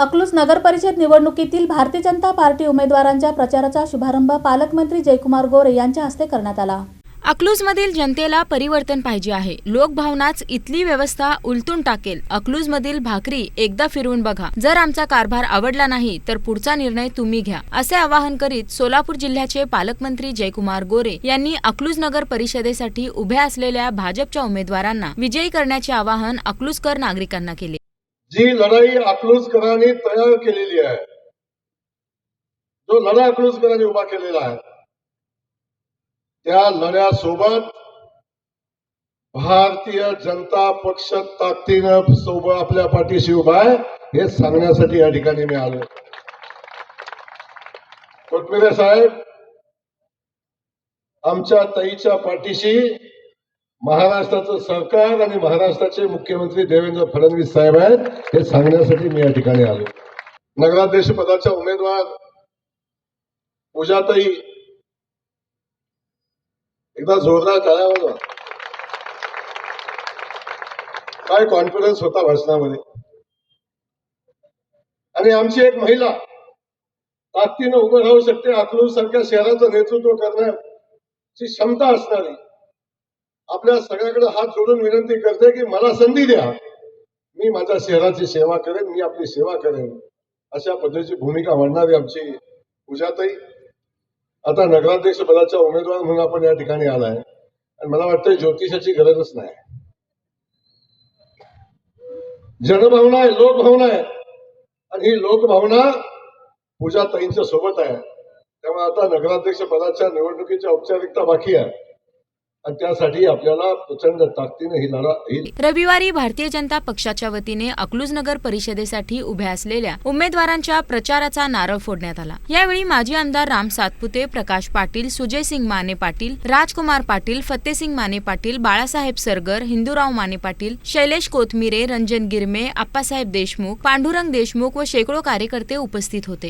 अकलूज नगर परिषद निवडणुकीतील भारतीय जनता पार्टी उमेदवारांच्या प्रचाराचा शुभारंभ पालकमंत्री जयकुमार गोरे यांच्या हस्ते करण्यात आला. अकलूजमधील जनतेला परिवर्तन पाहिजे आहे. लोकभावनाच इथली व्यवस्था उलटून टाकेल. अकलूजमधील भाकरी एकदा फिरवून बघा. जर आमचा कारभार आवडला नाही तर पुढचा निर्णय तुम्ही घ्या. असे आवाहन करीत सोलापूर जिल्ह्याचे पालकमंत्री जयकुमार गोरे यांनी अकलूज नगर परिषदेसाठी उभ्या असलेल्या भाजपच्या उमेदवारांना विजयी करण्याचे आवाहन अकलूजकर नागरिकांना केले. जी लढाई अकलूजकरांनी तयार केलेली आहे. जो लढा अकलूजकरांनी उभा केलेला आहे त्या लढ्यासोबत भारतीय जनता पक्ष ताकदीनं सोबत आपल्या पाठीशी उभा आहे हे सांगण्यासाठी या ठिकाणी मी आलो. कोटमिरे साहेब आमच्या ताईच्या पाठीशी महाराष्ट्राचं सरकार आणि महाराष्ट्राचे मुख्यमंत्री देवेंद्र फडणवीस साहेब आहेत हे सांगण्यासाठी मी या ठिकाणी आलो. नगराध्यक्ष पदाच्या उमेदवार पूजाताई एकदा जोरदार टाळ्या काय कॉन्फिडन्स होता भाषणामध्ये? आणि आमची एक महिला ताकदीनं उभं राहू शकते अकलूर सारख्या शहराचं नेतृत्व करण्याची क्षमता असणारी आपल्या सगळ्याकडे हात जोडून विनंती करते की मला संधी द्या. मी माझ्या शहराची सेवा करेन मी आपली सेवा करेन. अशा पद्धतीची भूमिका मांडणारी आमची पूजाताई. आता नगराध्यक्ष पदाचा उमेदवार म्हणून आपण या ठिकाणी आलाय. आणि मला वाटतं ज्योतिषाची गरजच नाही. जनभावना आहे लोकभावना आहे. आणि ही लोकभावना पूजाताईंच्या सोबत आहे. त्यामुळे आता नगराध्यक्ष पदाच्या निवडणुकीच्या औपचारिकता बाकी आहे. त्यासाठी आपल्याला प्रचंड ताकदीने ही लढा रविवारी भारतीय जनता पक्षाच्या वतीने अकलूज नगर परिषदेसाठी उभ्या असलेल्या उमेदवारांच्या प्रचाराचा नारळ फोडण्यात आला. यावेळी माजी आमदार राम सातपुते प्रकाश पाटील सुजयसिंग माने पाटील राजकुमार पाटील फतेसिंग माने पाटील बाळासाहेब सरगर हिंदूराव माने पाटील शैलेश कोथमिरे रंजन गिरमे आप्पासाहेब देशमुख पांडुरंग देशमुख व शेकडो कार्यकर्ते उपस्थित होते.